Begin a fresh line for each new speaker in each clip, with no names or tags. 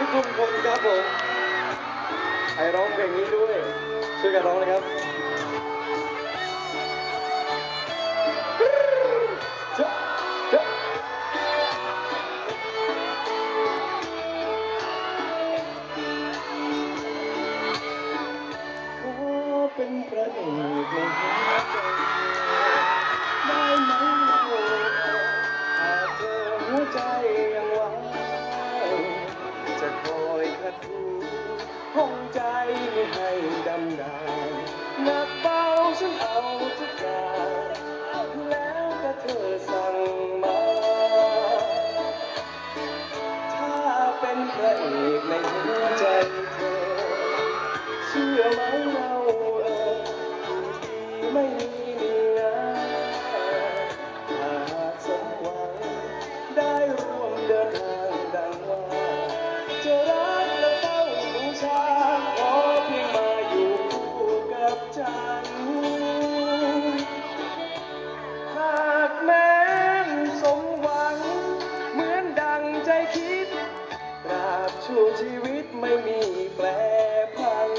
ทุกๆคนครับผมใครร้องเพลงนี้ด้วยช่วยกันร้องนะครับ ฉันเอาทุกอย่างแล้วก็เธอสั่งมา ถ้าเป็นพระเอกในหัวใจเธอ เชื่อไหมเรา ไม่มีแปรพัน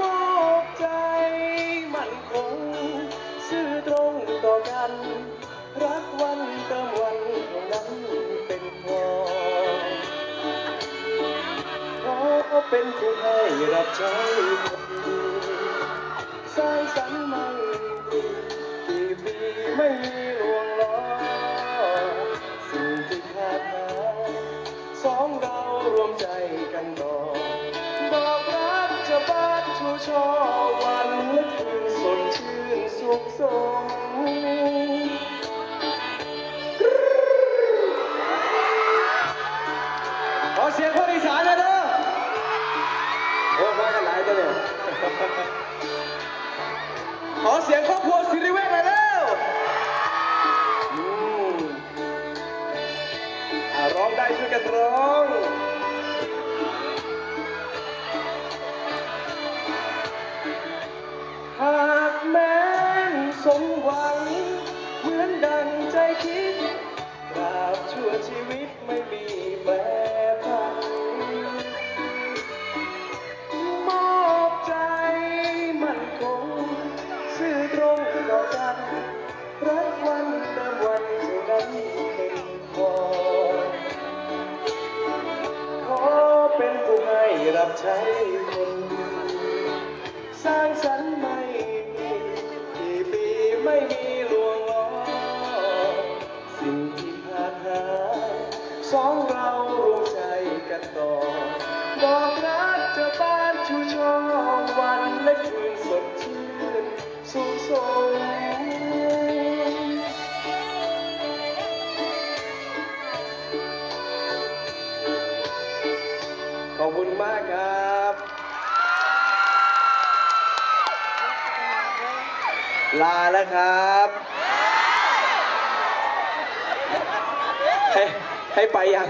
มอบใจมั่นคงซื่อตรงต่อกัน รักวันเติมวันนั้นเป็นพอขอเป็นผู้ให้รับใช้คนดีสร้างสรรค์ม่ดี ใจกันต่อบอกรักจะบ้านชูชอวันและคืนสดชื่นสุขสมขอเสียงคนอีสานเลยเด้อโอ้มากันหลายตัวเนี่ยขอเสียงครอบครัวสิริเวชหน่อยเร็วร้องได้ช่วยกันร้อง สมหวัง เหมือนดังใจคิดตราบชั่วชีวิตไม่มีแปรผันมอบใจมั่นคงซื่อตรงต่อกันรักวันเติมวันเท่านั้นเป็นพอขอเป็นผู้ให้รับใช้คน สองเรารวมใจกันต่อ บอกรักจะบ้านชูช่อวันและคืนสดชื่นสุขสมขอบคุณมากครับ ลาแล้วครับให้ ให้ไปยัง